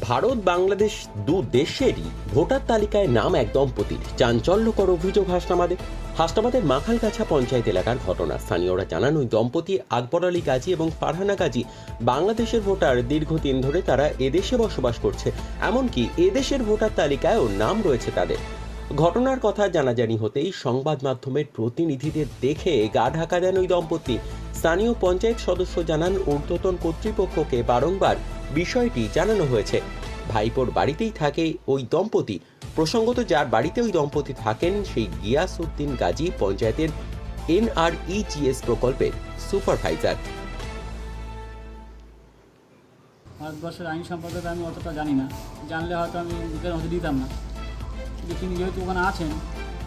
ভারত, বাংলাদেশ দু দেশেরই ভোটার তালিকায় নাম এক দম্পতির। চাঞ্চল্যকর অভিযোগ হাসনাবাদে। হাসনাবাদের মাখালগাছা পঞ্চায়েত এলাকার ঘটনা। স্থানীয়রা জানান, ওই দম্পতি আকবর আলী গাজী এবং ফারহানা গাজী বাংলাদেশের ভোটার। দীর্ঘদিন ধরে তারা এদেশে বসবাস করছে। এমনকি এদেশের ভোটার তালিকায়ও নাম রয়েছে তাদের। ঘটনার কথা জানাজানি হতেই সংবাদ মাধ্যমের প্রতিনিধিদের দেখে গা ঢাকা দেন ওই দম্পতি। স্থানীয় পঞ্চায়েত সদস্য জানান, ঊর্ধ্বতন কর্তৃপক্ষকে বারংবার বিষয়টি জানানো হয়েছে। ভাইপোর বাড়িতেই থাকে ওই দম্পতি। প্রসঙ্গত যার বাড়িতে ওই দম্পতি থাকেন সেই গিয়াস উদ্দিন গাজী পঞ্চায়েতের এনআরইজিএস প্রকল্পের সুপারভাইজার। ভারতবর্ষের আইন সম্পর্কে আমি অতটা জানি না। জানলে হয়তো আমি মুখের মধ্যে দিতাম না। কিন্তু তিনি যেহেতু ওখানে আছেন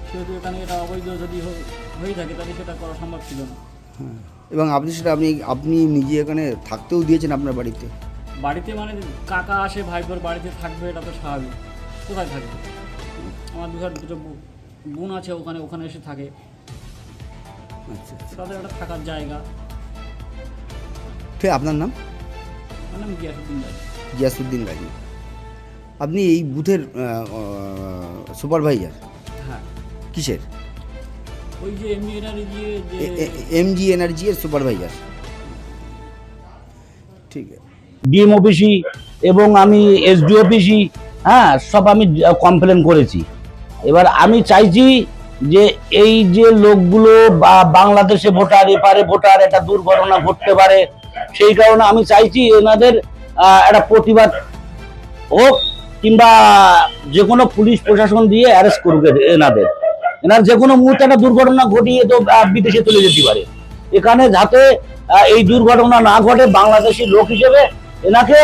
সেহেতু এখানে এটা অবৈধ যদি হয়ে থাকে তাহলে সেটা করা সম্ভব ছিল না। এবং আপনি সেটা আপনি আপনি নিজে এখানে থাকতেও দিয়েছেন আপনার বাড়িতে? বাড়িতে মানে কাকা আসে ভাইবোর বাড়িতে থাকবে এটা তো স্বাভাবিক। কোথায় থাকবে? আমার দুঘর দুটো বোন আছে ওখানে ওখানে এসে থাকে। আচ্ছা আচ্ছা। তাদের একটা থাকার জায়গা। ঠিক আপনার নাম? মানে নাম গিয়াসুদ্দিন যাই গিয়াসুদ্দিন গাজী আপনি এই বুথের সুপারভাইজার? হ্যাঁ। কিসের? ওই যে এমনি এনার্জি এমজি এনার্জি এর সুপারভাইজার। ঠিক আছে। ডিএম অফিসি এবং আমি এসডি অফিসি হ্যাঁ সব আমি কমপ্লেন করেছি। এবার আমি চাইছি যে এই যে লোকগুলো বা বাংলাদেশে ভোটার, এপারে ভোটার, একটা দুর্ঘটনা ঘটতে পারে, সেই কারণে আমি চাইছি এনাদের একটা প্রতিবাদ হোক কিংবা যে কোনো পুলিশ প্রশাসন দিয়ে অ্যারেস্ট করুক এনাদের। এনার যে কোনো মুহূর্তে একটা দুর্ঘটনা ঘটিয়ে তো বিদেশে চলে যেতে পারে। এখানে যাতে এই দুর্ঘটনা না ঘটে বাংলাদেশি লোক হিসেবে এনাকে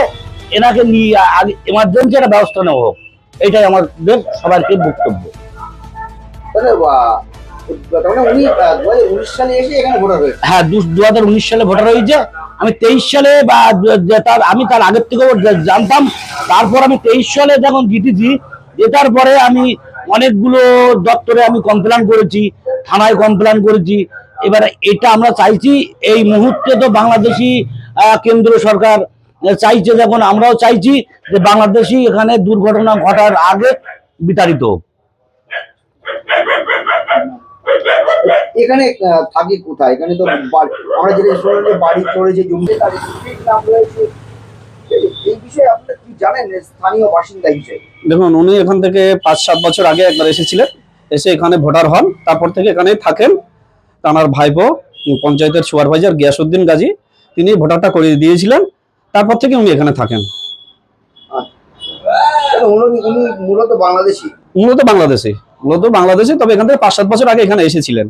এনাকে নিয়ে আগে এমার্জেন্সি একটা ব্যবস্থা নেওয়া হোক। এটাই আমাদের সবাইকে বক্তব্য। হয়েছে। হ্যাঁ দু হাজার উনিশ সালে ভোটার হয়েছে। আমি তেইশ সালে বা তার আমি তার আগের থেকেও জানতাম। তারপর আমি তেইশ সালে যখন জিতেছি জেতার পরে আমি অনেকগুলো দপ্তরে আমি কমপ্লেন করেছি থানায় কমপ্লেন করেছি। এবারে এটা আমরা চাইছি এই মুহূর্তে তো বাংলাদেশি কেন্দ্র সরকার চাইছে যখন আমরাও চাইছি যে বাংলাদেশি এখানে দুর্ঘটনা ঘটার আগে বিতাড়িত এখানে থাকে কোথায়? এখানে তো বাড়ি- আমরা যেটা শুনলাম যে বাড়ি কি জানেন স্থানীয় দেখুন উনি এখান থেকে পাঁচ সাত বছর আগে একবার এসেছিলেন। এসে এখানে ভোটার হন। তারপর থেকে এখানে থাকেন তার ভাইপো পঞ্চায়েতের সুপারভাইজার গিয়াসুদ্দিন গাজী। তিনি ভোটারটা করিয়ে দিয়েছিলেন। তারপর থেকে উনি এখানে থাকেন। তাহলে উনি উনি মূলত বাংলাদেশি? মূলত বাংলাদেশে। মূলত বাংলাদেশে তবে এখান থেকে পাঁচ সাত বছর আগে এখানে এসেছিলেন।